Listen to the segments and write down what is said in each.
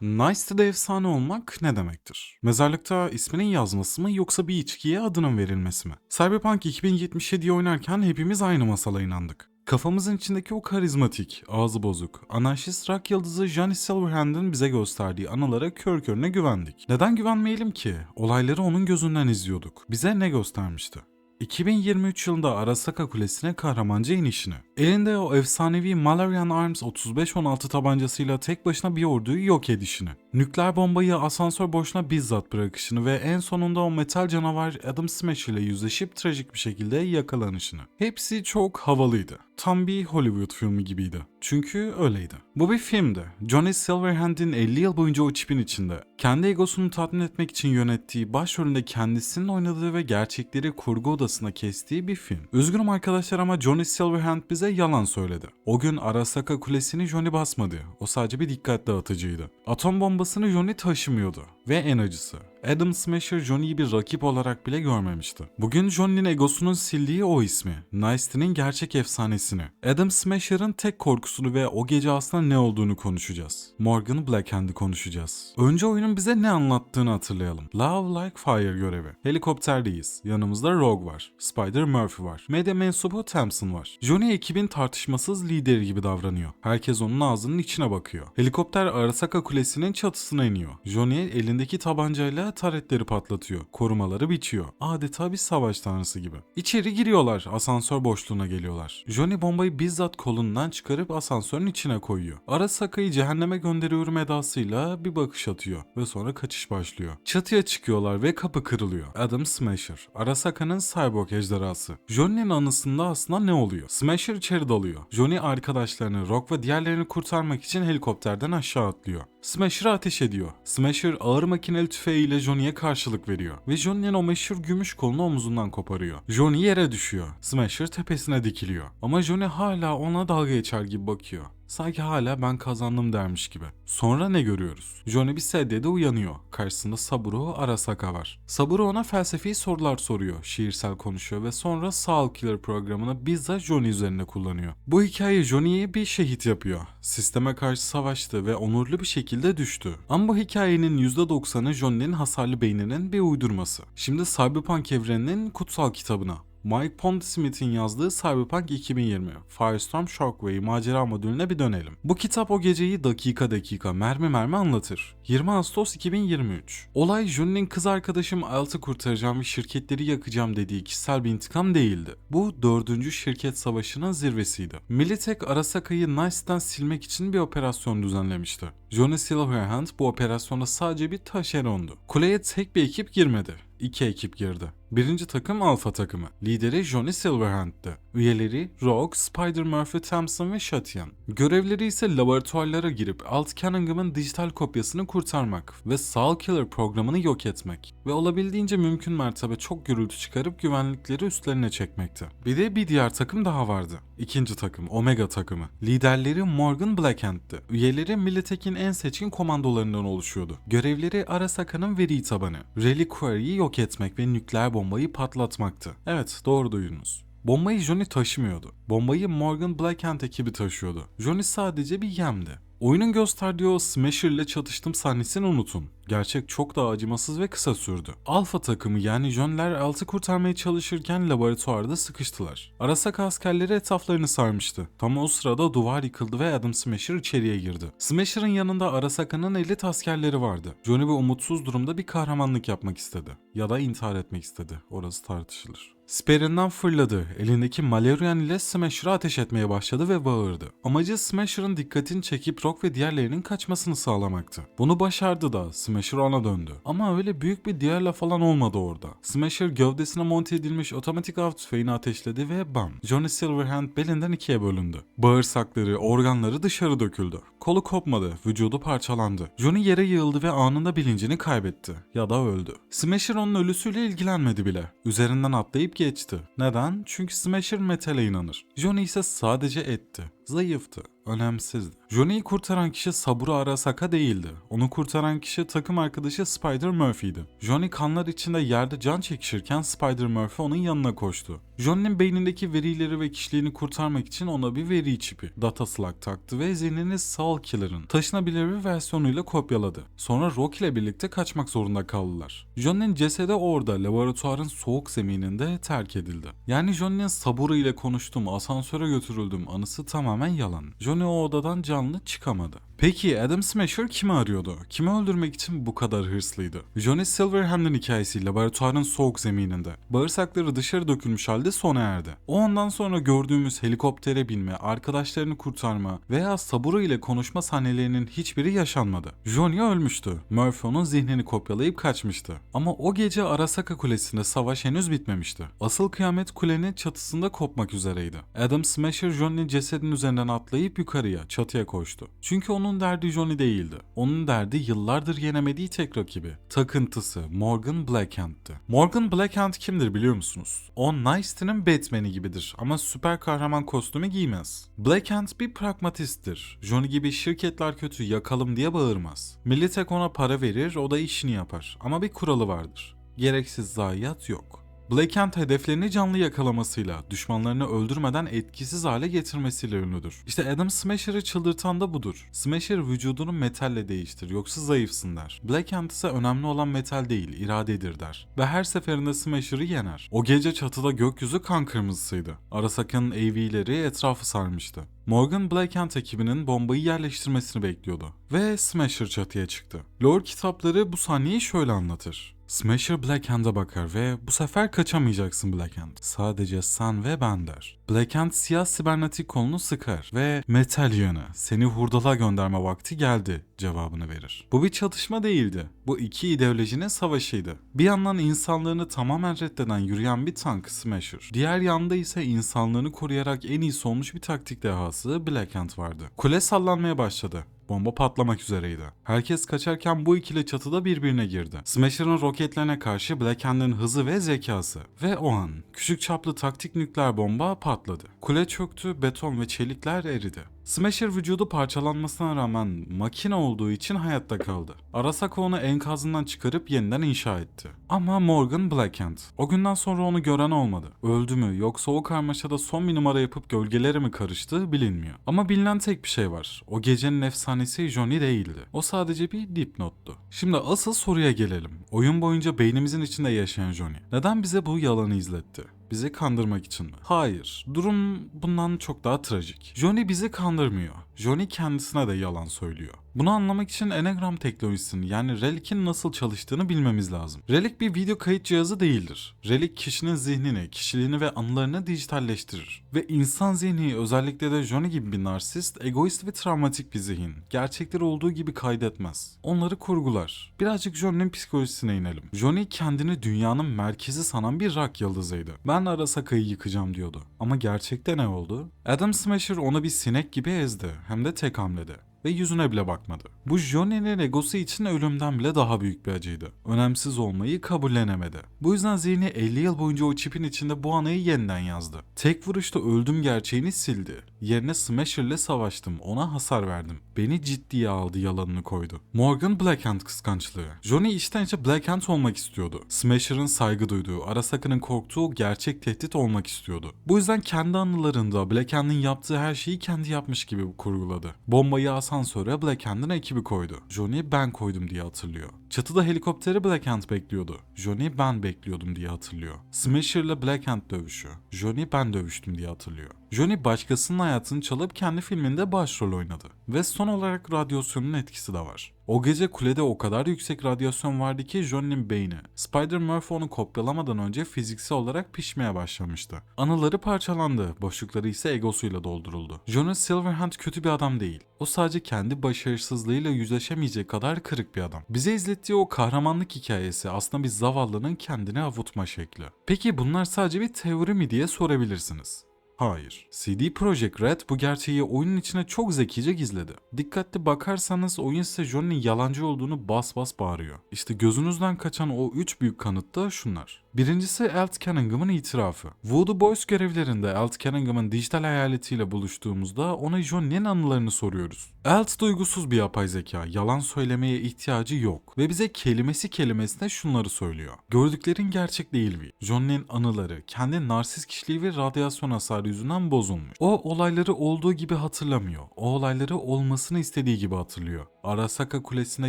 Nice'de efsane olmak ne demektir? Mezarlıkta isminin yazması mı yoksa bir içkiye adının verilmesi mi? Cyberpunk 2077'yi oynarken hepimiz aynı masala inandık. Kafamızın içindeki o karizmatik, ağzı bozuk, anarşist rock yıldızı Johnny Silverhand'ın bize gösterdiği anılara kör körüne güvendik. Neden güvenmeyelim ki? Olayları onun gözünden izliyorduk. Bize ne göstermişti? 2023 yılında Arasaka Kulesi'ne kahramanca inişini, elinde o efsanevi Malarian Arms 3516 tabancasıyla tek başına bir orduyu yok edişini, nükleer bombayı asansör boşuna bizzat bırakışını ve en sonunda o metal canavar Adam Smash ile yüzleşip trajik bir şekilde yakalanışını. Hepsi çok havalıydı. Tam bir Hollywood filmi gibiydi. Çünkü öyleydi. Bu bir filmdi. Johnny Silverhand'in 50 yıl boyunca o çipin içinde, kendi egosunu tatmin etmek için yönettiği, başrolünde kendisinin oynadığı ve gerçekleri kurgu odasına kestiği bir film. Üzgünüm arkadaşlar ama Johnny Silverhand bize yalan söyledi. O gün Arasaka Kulesi'ni Johnny basmadı. O sadece bir dikkat dağıtıcıydı. Atom bombasını Johnny taşımıyordu. Ve en acısı. Adam Smasher Johnny'yi bir rakip olarak bile görmemişti. Bugün Johnny'nin egosunun sildiği o ismi, Nicety'nin gerçek efsanesini, Adam Smasher'ın tek korkusunu ve o gece aslında ne olduğunu konuşacağız. Morgan Blackhand'i konuşacağız. Önce oyunun bize ne anlattığını hatırlayalım. Love Like Fire görevi. Helikopterdeyiz. Yanımızda Rogue var. Spider Murphy var. Medya mensubu Thompson var. Johnny ekibin tartışmasız lideri gibi davranıyor. Herkes onun ağzının içine bakıyor. Helikopter Arasaka Kulesi'nin çatısına iniyor. Johnny elindeki tabancayla taretleri patlatıyor. Korumaları bitiyor. Adeta bir savaş tanrısı gibi. İçeri giriyorlar. Asansör boşluğuna geliyorlar. Johnny bombayı bizzat kolundan çıkarıp asansörün içine koyuyor. Arasaka'yı cehenneme gönderiyorum edasıyla bir bakış atıyor ve sonra kaçış başlıyor. Çatıya çıkıyorlar ve kapı kırılıyor. Adam Smasher, Arasaka'nın cyborg ejderhası. Johnny'nin anısında aslında ne oluyor? Smasher içeri dalıyor. Johnny arkadaşlarını, Rock ve diğerlerini kurtarmak için helikopterden aşağı atlıyor. Smasher'a ateş ediyor. Smasher ağır makineli tüfeğiyle Johnny'ye karşılık veriyor. Ve Johnny'nin o meşhur gümüş kolunu omzundan koparıyor. Johnny yere düşüyor. Smasher tepesine dikiliyor. Ama Johnny hala ona dalga geçer gibi bakıyor. Sanki hala ben kazandım dermiş gibi. Sonra ne görüyoruz? Johnny bir sedyede uyanıyor. Karşısında Saburo Arasaka var. Saburo ona felsefi sorular soruyor. Şiirsel konuşuyor ve sonra Soul Killer programını bizzat Johnny üzerine kullanıyor. Bu hikaye Johnny'yi bir şehit yapıyor. Sisteme karşı savaştı ve onurlu bir şekilde düştü. Ama bu hikayenin %90'ı Johnny'nin hasarlı beyninin bir uydurması. Şimdi Cyberpunk evreninin kutsal kitabına Mike Pondsmith'in yazdığı Cyberpunk 2020, Firestorm Shockwave macera modülüne bir dönelim. Bu kitap o geceyi dakika dakika, mermi mermi anlatır. 20 Ağustos 2023. Olay Johnny'nin kız arkadaşım Alt'ı kurtaracağım ve şirketleri yakacağım dediği kişisel bir intikam değildi. Bu dördüncü şirket savaşının zirvesiydi. Militech Arasaka'yı Nice'den silmek için bir operasyon düzenlemişti. Johnny Silverhand bu operasyonda sadece bir taşerondu. Kuleye tek bir ekip girmedi. İki ekip girdi. Birinci takım Alpha takımı. Lideri Johnny Silverhand'dı. Üyeleri Rogue, Spider-Murphy, Thompson ve Shatian. Görevleri ise laboratuvarlara girip Alt Cunningham'ın dijital kopyasını kurtarmak ve Soul Killer programını yok etmek ve olabildiğince mümkün mertebe çok gürültü çıkarıp güvenlikleri üstlerine çekmekti. Bir de bir diğer takım daha vardı. İkinci takım, Omega takımı. Liderleri Morgan Blackhand'dı. Üyeleri Militech'in en seçkin komandolarından oluşuyordu. Görevleri Arasaka'nın veri tabanı, Reliquary'i yok etmek ve nükleer bombayı patlatmaktı. Evet, doğru duydunuz. Bombayı Johnny taşımıyordu. Bombayı Morgan Blackhand ekibi taşıyordu. Johnny sadece bir yemdi. Oyunun gösterdiği o Smasher ile çatıştım sahnesini unutun. Gerçek çok daha acımasız ve kısa sürdü. Alpha takımı yani John'ler altı kurtarmaya çalışırken laboratuvarda sıkıştılar. Arasaka askerleri etraflarını sarmıştı. Tam o sırada duvar yıkıldı ve Adam Smasher içeriye girdi. Smasher'ın yanında Arasaka'nın elit askerleri vardı. Johnny bu umutsuz durumda bir kahramanlık yapmak istedi. Ya da intihar etmek istedi. Orası tartışılır. Sper'inden fırladı. Elindeki Malerian ile Smasher'a ateş etmeye başladı ve bağırdı. Amacı Smasher'ın dikkatini çekip Rock ve diğerlerinin kaçmasını sağlamaktı. Bunu başardı da Smasher ona döndü. Ama öyle büyük bir diğerle falan olmadı orada. Smasher gövdesine monte edilmiş otomatik av tüfeğini ateşledi ve bam! Johnny Silverhand belinden ikiye bölündü. Bağırsakları, organları dışarı döküldü. Kolu kopmadı, vücudu parçalandı. Johnny yere yığıldı ve anında bilincini kaybetti. Ya da öldü. Smasher onun ölüsüyle ilgilenmedi bile. Üzerinden atlayıp geçti. Neden? Çünkü Smasher metale inanır. Johnny ise sadece etti. Zayıftı. Önemsizdi. Johnny'yi kurtaran kişi Saburo Arasaka değildi. Onu kurtaran kişi takım arkadaşı Spider Murphy'ydi. Johnny kanlar içinde yerde can çekişirken Spider Murphy onun yanına koştu. Johnny'nin beynindeki verileri ve kişiliğini kurtarmak için ona bir veri çipi, data slug taktı ve zihnini Saul Killer'ın taşınabilir bir versiyonuyla kopyaladı. Sonra Rock ile birlikte kaçmak zorunda kaldılar. Johnny'nin cesedi orada laboratuvarın soğuk zemininde terk edildi. Yani Johnny'nin Saburo ile konuştuğum, asansöre götürüldüğüm anısı tamamen yalan. Johnny o odadan canlı çıkamadı. Peki Adam Smasher kimi arıyordu? Kimi öldürmek için bu kadar hırslıydı? Johnny Silverhand'ın hikayesi laboratuvarın soğuk zemininde. Bağırsakları dışarı dökülmüş halde sona erdi. O ondan sonra gördüğümüz helikoptere binme, arkadaşlarını kurtarma veya Saburo ile konuşma sahnelerinin hiçbiri yaşanmadı. Johnny ölmüştü. Murphy onun zihnini kopyalayıp kaçmıştı. Ama o gece Arasaka Kulesi'nde savaş henüz bitmemişti. Asıl kıyamet kulenin çatısında kopmak üzereydi. Adam Smasher Johnny'nin cesedin üzerinden atlayıp yukarıya, çatıya koştu. Çünkü onun derdi Johnny değildi. Onun derdi yıllardır yenemediği tek rakibi. Takıntısı Morgan Blackhand'ti. Morgan Blackhand kimdir biliyor musunuz? O Nice-T'nin Batman'i gibidir ama süper kahraman kostümü giymez. Blackhand bir pragmatisttir. Johnny gibi şirketler kötü yakalım diye bağırmaz. Millet tek ona para verir o da işini yapar. Ama bir kuralı vardır. Gereksiz zayiat yok. Blackhand hedeflerini canlı yakalamasıyla, düşmanlarını öldürmeden etkisiz hale getirmesiyle ünlüdür. İşte Adam Smasher'ı çıldırtan da budur. Smasher vücudunu metalle değiştir yoksa zayıfsın der. Blackhand ise önemli olan metal değil, iradedir der. Ve her seferinde Smasher'ı yener. O gece çatıda gökyüzü kan kırmızısıydı. Arasaka'nın AV'leri etrafı sarmıştı. Morgan Blackhand ekibinin bombayı yerleştirmesini bekliyordu. Ve Smasher çatıya çıktı. Lore kitapları bu sahneyi şöyle anlatır. Smasher Blackhand'a bakar ve bu sefer kaçamayacaksın Blackhand. Sadece sen ve ben der. Blackhand siyah sibernetik kolunu sıkar ve metal yanı seni hurdala gönderme vakti geldi cevabını verir. Bu bir çatışma değildi. Bu iki ideolojinin savaşıydı. Bir yandan insanlığını tamamen reddeden yürüyen bir tank Smasher. Diğer yanda ise insanlığını koruyarak en iyisi olmuş bir taktik dehası Blackhand vardı. Kule sallanmaya başladı. Bomba patlamak üzereydi. Herkes kaçarken bu ikili çatıda birbirine girdi. Smasher'ın roketlerine karşı Blackhand'ın hızı ve zekası. Ve o an küçük çaplı taktik nükleer bomba patladı. Kule çöktü, beton ve çelikler eridi. Smasher vücudu parçalanmasına rağmen makine olduğu için hayatta kaldı. Arasaka onu enkazından çıkarıp yeniden inşa etti. Ama Morgan Blackhand. O günden sonra onu gören olmadı. Öldü mü yoksa o karmaşada son bir numara yapıp gölgelere mi karıştı bilinmiyor. Ama bilinen tek bir şey var. O gecenin efsanesi Johnny değildi. O sadece bir dipnottu. Şimdi asıl soruya gelelim. Oyun boyunca beynimizin içinde yaşayan Johnny. Neden bize bu yalanı izletti? Bizi kandırmak için mi? Hayır. Durum bundan çok daha trajik. Johnny bizi kandırmıyor. Johnny kendisine de yalan söylüyor. Bunu anlamak için Enagram teknolojisini yani Relic'in nasıl çalıştığını bilmemiz lazım. Relic bir video kayıt cihazı değildir. Relic kişinin zihnini, kişiliğini ve anılarını dijitalleştirir. Ve insan zihni özellikle de Johnny gibi bir narsist, egoist ve travmatik bir zihin. Gerçekleri olduğu gibi kaydetmez. Onları kurgular. Birazcık Johnny'nin psikolojisine inelim. Johnny kendini dünyanın merkezi sanan bir rock yıldızıydı. Ben Arasaka'yı yıkacağım diyordu. Ama gerçekte ne oldu? Adam Smasher onu bir sinek gibi ezdi. Hem de tek hamlede ve yüzüne bile bakmadı. Bu Johnny'nin egosu için ölümden bile daha büyük bir acıydı. Önemsiz olmayı kabullenemedi. Bu yüzden zihni 50 yıl boyunca o çipin içinde bu anıyı yeniden yazdı. Tek vuruşta öldüm gerçeğini sildi. Yerine Smasher'le savaştım, ona hasar verdim. Beni ciddiye aldı yalanını koydu. Morgan Blackhand kıskançlığı. Johnny içten içe Blackhand olmak istiyordu. Smasher'ın saygı duyduğu, Arasaka'nın korktuğu gerçek tehdit olmak istiyordu. Bu yüzden kendi anılarında Blackhand'ın yaptığı her şeyi kendi yapmış gibi kurguladı. Bombayı asansöre Blackhand'ın ekibi koydu. Johnny ben koydum diye hatırlıyor. Çatıda helikopteri Blackhand bekliyordu. Johnny ben bekliyordum diye hatırlıyor. Smasher'la Blackhand dövüşü. Johnny ben dövüştüm diye hatırlıyor. Johnny başkasının hayatını çalıp kendi filminde başrol oynadı. Ve son olarak radyasyonun etkisi de var. O gece kulede o kadar yüksek radyasyon vardı ki Johnny'nin beyni, Spider-Murphy onu kopyalamadan önce fiziksel olarak pişmeye başlamıştı. Anıları parçalandı, boşlukları ise egosuyla dolduruldu. Johnny Silverhand kötü bir adam değil. O sadece kendi başarısızlığıyla yüzleşemeyecek kadar kırık bir adam. Bize izlettiği o kahramanlık hikayesi aslında bir zavallının kendini avutma şekli. Peki bunlar sadece bir teori mi diye sorabilirsiniz. Hayır. CD Projekt Red bu gerçeği oyunun içine çok zekice gizledi. Dikkatli bakarsanız oyun size Johnny'nin yalancı olduğunu bas bas bağırıyor. İşte gözünüzden kaçan o üç büyük kanıt da şunlar. Birincisi Alt Cunningham'ın itirafı. Voodoo Boys görevlerinde Alt Cunningham'ın dijital hayaletiyle buluştuğumuzda ona Johnny'nin anılarını soruyoruz. Alt duygusuz bir yapay zeka, yalan söylemeye ihtiyacı yok ve bize kelimesi kelimesine şunları söylüyor. Gördüklerin gerçek değil vi. Johnny'nin anıları, kendi narsist kişiliği ve radyasyon hasarı yüzünden bozulmuş. O olayları olduğu gibi hatırlamıyor. O olayları olmasını istediği gibi hatırlıyor. Arasaka Kulesi'nde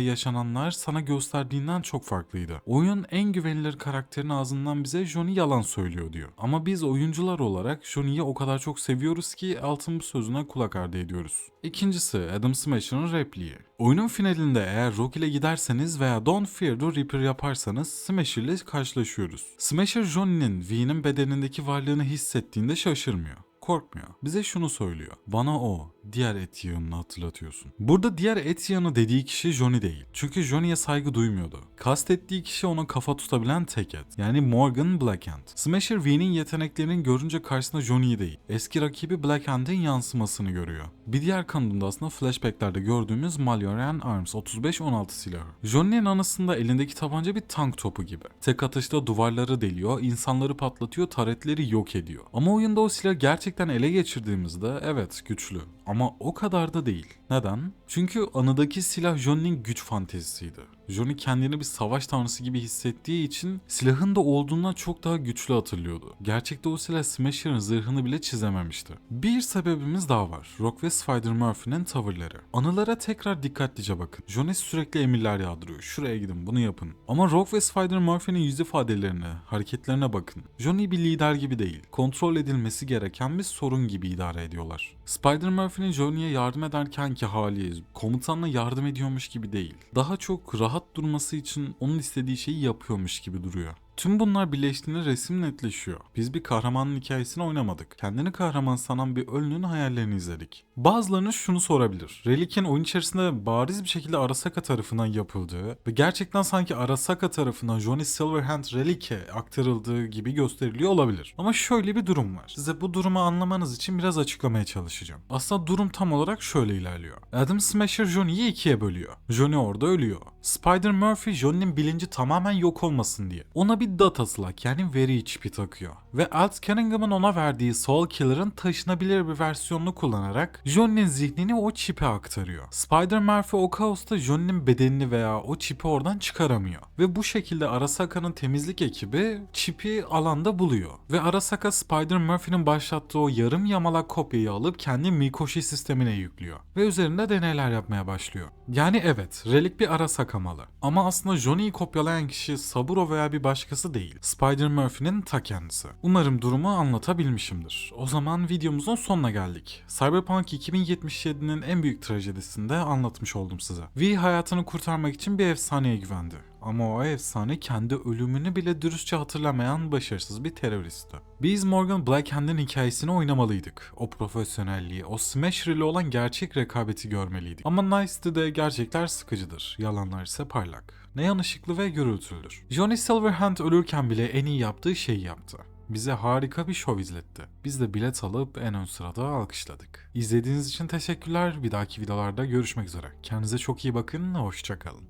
yaşananlar sana gösterdiğinden çok farklıydı. Oyun en güvenilir karakterin ağzından bize Johnny yalan söylüyor diyor. Ama biz oyuncular olarak Johnny'yi o kadar çok seviyoruz ki altın bu sözüne kulak ardı ediyoruz. İkincisi Adam Smasher'ın repliği. Oyunun finalinde eğer Rock ile giderseniz veya Don't Fear the Reaper yaparsanız Smasher ile karşılaşıyoruz. Smasher Johnny'nin V'nin bedenindeki varlığını hissettiğinde şaşırmıyor korkmuyor. Bize şunu söylüyor. Bana o, diğer et yığınını hatırlatıyorsun. Burada diğer et yığını dediği kişi Johnny değil. Çünkü Johnny'ye saygı duymuyordu. Kastettiği kişi ona kafa tutabilen tek et. Yani Morgan Blackhand. Smasher V'nin yeteneklerini görünce karşısında Johnny'yi değil, eski rakibi Blackhand'in yansımasını görüyor. Bir diğer kanadında aslında flashbacklerde gördüğümüz Maljorian Arms 35-16 silahı. Johnny'nin anısında elindeki tabanca bir tank topu gibi. Tek atışta duvarları deliyor, insanları patlatıyor, taretleri yok ediyor. Ama oyunda o silah gerçekten ele geçirdiğimizde evet güçlü. Ama o kadar da değil. Neden? Çünkü anıdaki silah Johnny'nin güç fantezisiydi. Johnny kendini bir savaş tanrısı gibi hissettiği için silahın da olduğundan çok daha güçlü hatırlıyordu. Gerçekte o silah Smasher'ın zırhını bile çizememişti. Bir sebebimiz daha var. Rock ve Spider-Murphy'nin tavırları. Anılara tekrar dikkatlice bakın. Johnny sürekli emirler yağdırıyor. Şuraya gidin bunu yapın. Ama Rock ve Spider-Murphy'nin yüz ifadelerine, hareketlerine bakın. Johnny bir lider gibi değil. Kontrol edilmesi gereken bir sorun gibi idare ediyorlar. Spider-Murphy'nin Johnny'ye yardım ederkenki hali komutanla yardım ediyormuş gibi değil. Daha çok rahat durması için onun istediği şeyi yapıyormuş gibi duruyor. Tüm bunlar birleştiğinde resim netleşiyor. Biz bir kahramanın hikayesini oynamadık. Kendini kahraman sanan bir ölünün hayallerini izledik. Bazılarınız şunu sorabilir. Relik'in oyun içerisinde bariz bir şekilde Arasaka tarafından yapıldığı ve gerçekten sanki Arasaka tarafından Johnny Silverhand Relik'e aktarıldığı gibi gösteriliyor olabilir. Ama şöyle bir durum var. Size bu durumu anlamanız için biraz açıklamaya çalışacağım. Aslında durum tam olarak şöyle ilerliyor. Adam Smasher Johnny'yi ikiye bölüyor. Johnny orada ölüyor. Spider-Murphy Johnny'nin bilinci tamamen yok olmasın diye. Ona bir data slug yani veri çipi takıyor. Ve Alt Cunningham'ın ona verdiği Soul Killer'ın taşınabilir bir versiyonunu kullanarak Johnny'nin zihnini o çipe aktarıyor. Spider-Murphy o kaosta Johnny'nin bedenini veya o çipi oradan çıkaramıyor. Ve bu şekilde Arasaka'nın temizlik ekibi çipi alanda buluyor. Ve Arasaka Spider-Murphy'nin başlattığı o yarım yamalak kopyayı alıp kendi Mikoshi sistemine yüklüyor. Ve üzerinde deneyler yapmaya başlıyor. Yani evet, relik bir Arasaka malı. Ama aslında Johnny'yi kopyalayan kişi Saburo veya bir başkası değil. Spider-Murphy'nin ta kendisi. Umarım durumu anlatabilmişimdir. O zaman videomuzun sonuna geldik. Cyberpunk 2077'nin en büyük trajedisini de anlatmış oldum size. V hayatını kurtarmak için bir efsaneye güvendi. Ama o efsane kendi ölümünü bile dürüstçe hatırlamayan başarısız bir teröristti. Biz Morgan Blackhand'in hikayesini oynamalıydık. O profesyonelliği, o Smasher ile olan gerçek rekabeti görmeliydik. Ama Nice'de gerçekler sıkıcıdır, yalanlar ise parlak. Ne yanışıklı ve gürültülüdür. Johnny Silverhand ölürken bile en iyi yaptığı şeyi yaptı bize harika bir şov izletti. Biz de bilet alıp en ön sırada alkışladık. İzlediğiniz için teşekkürler. Bir dahaki videolarda görüşmek üzere. Kendinize çok iyi bakın. Hoşçakalın.